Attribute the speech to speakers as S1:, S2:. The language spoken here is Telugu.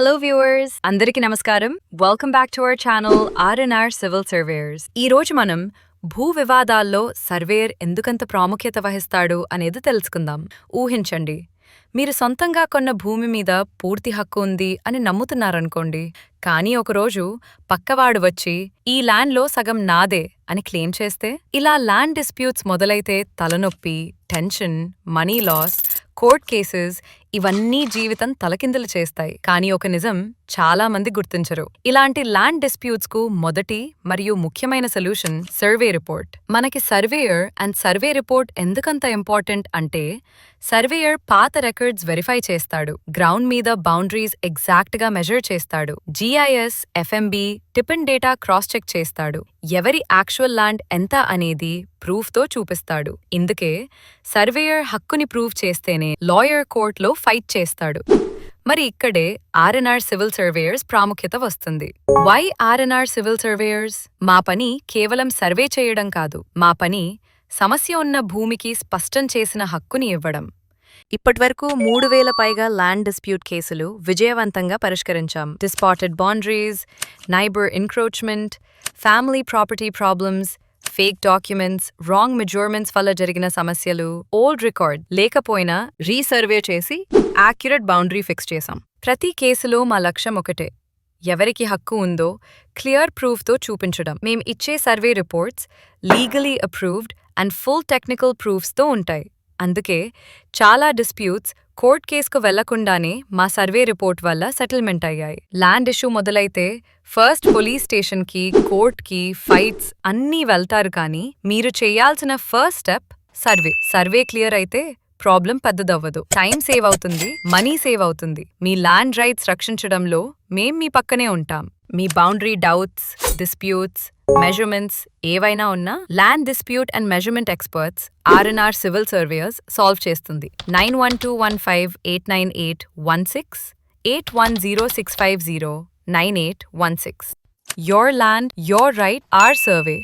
S1: హలో వ్యూవర్స్ అందరికీ నమస్కారం. Welcome back to our channel RNR civil surveyors ఈ రోజు మనం భూ వివాదాల్లో సర్వేయర్ ఎందుకంత ప్రాముఖ్యత వహిస్తాడు అనేది తెలుసుకుందాం. ఊహించండి. మీరు సొంతంగా కొన్న భూమి మీద పూర్తి హక్కు ఉంది అని నమ్ముతున్నారనుకోండి. కానీ ఒకరోజు పక్కవాడు వచ్చి ఈ ల్యాండ్లో సగం నాదే అని క్లెయిమ్ చేస్తే ఇలా ల్యాండ్ డిస్ప్యూట్స్ మొదలైతే తలనొప్పి tension money loss court cases ఇవన్నీ జీవితం తలకిందులు చేస్తాయి. కానీ ఒక నిజం చాలా మంది గుర్తించరు. ఇలాంటి ల్యాండ్ డిస్ప్యూట్స్కు మొదటి మరియు ముఖ్యమైన సొల్యూషన్ సర్వే రిపోర్ట్. మనకి సర్వేయర్ అండ్ సర్వే రిపోర్ట్ ఎందుకంత ఇంపార్టెంట్ అంటే సర్వేయర్ పాత రికార్డ్స్ వెరిఫై చేస్తాడు. గ్రౌండ్ మీద బౌండరీస్ ఎగ్జాక్ట్గా మెజర్ చేస్తాడు. జీఐఎస్ ఎఫ్ఎంబి టిపిన్ డేటా క్రాస్ చెక్ చేస్తాడు. ఎవరి యాక్చువల్ ల్యాండ్ ఎంత అనేది ప్రూఫ్తో చూపిస్తాడు. ఇందుకే సర్వేయర్ హక్కుని ప్రూవ్ చేస్తేనే లాయర్ కోర్టులో ఫైట్ చేస్తాడు. మరి ఇక్కడే ఆర్ఎన్ఆర్ సివిల్ సర్వేయర్స్ ప్రాముఖ్యత వస్తుంది. వై ఆర్ఎన్ఆర్ సివిల్ సర్వేయర్స్ మా పని కేవలం సర్వే చేయడం కాదు. మా పని సమస్య ఉన్న భూమికి స్పష్టం చేసిన హక్కుని ఇవ్వడం. ఇప్పటివరకు మూడు వేల పైగా ల్యాండ్ డిస్ప్యూట్ కేసులు విజయవంతంగా పరిష్కరించాం. Disputed boundaries neighbour encroachment family property problems fake documents wrong measurements వల్ల జరిగిన సమస్యలు ఓల్డ్ రికార్డ్ లేకపోయినా రీసర్వే చేసి యాక్యురేట్ బౌండరీ ఫిక్స్ చేశాం. ప్రతి కేసులో మా లక్ష్యం ఒకటే ఎవరికి హక్కు ఉందో క్లియర్ ప్రూఫ్తో చూపించడం. మేం ఇచ్చే survey reports legally approved and full technical ప్రూఫ్స్తో ఉంటాయి. అందుకే చాలా డిస్ప్యూట్స్ కోర్ట్ కేసుకు వెళ్ళకుండానే మా సర్వే రిపోర్ట్ వల్ల సెటిల్మెంట్ అయ్యాయి. ల్యాండ్ ఇష్యూ మొదలైతే ఫస్ట్ పోలీస్ స్టేషన్కి కోర్ట్కి ఫైట్స్ అన్నీ వెళ్తారు కానీ మీరు చేయాల్సిన first step survey. Survey clear అయితే ప్రాబ్లం పెద్దదవ్వదు. టైం సేవ్ అవుతుంది మనీ సేవ్ అవుతుంది. మీ ల్యాండ్ రైట్స్ రక్షించడంలో మేం మీ పక్కనే ఉంటాం. మీ బౌండరీ డౌట్స్ డిస్ప్యూట్స్ మెజర్మెంట్స్ ఏవైనా ఉన్నా land dispute and measurement experts RNR civil surveyors solve చేస్తుంది. Nine one two one five eight nine eight one six eight one zero six five zero nine eight one six. Your land your right our survey